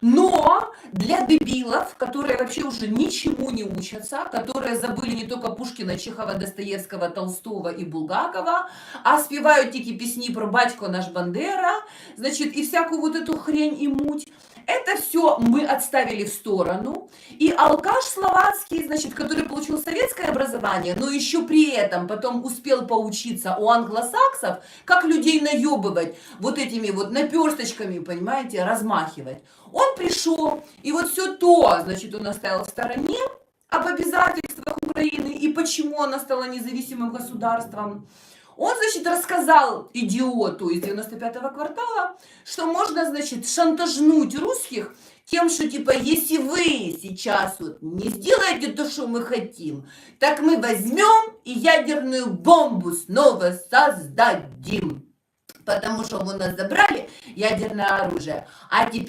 Но для дебилов, которые вообще уже ничему не учатся, которые забыли не только Пушкина, Чехова, Достоевского, Толстого и Булгакова, а спевают тики песни про батько наш Бандера, значит, и всякую вот эту хрень и муть, это все мы отставили в сторону. И алкаш словацкий, значит, который получил советское образование, но еще при этом потом успел поучиться у англосаксов, как людей наебывать вот этими вот наперсточками, понимаете, размахивать. Он пришел, и вот все то, значит, он оставил в стороне об обязательствах Украины и почему она стала независимым государством. Он, значит, рассказал идиоту из 95-го квартала, что можно, значит, шантажнуть русских тем, что, типа, если вы сейчас вот не сделаете то, что мы хотим, так мы возьмем и ядерную бомбу снова создадим. Потому что у нас забрали ядерное оружие, а теперь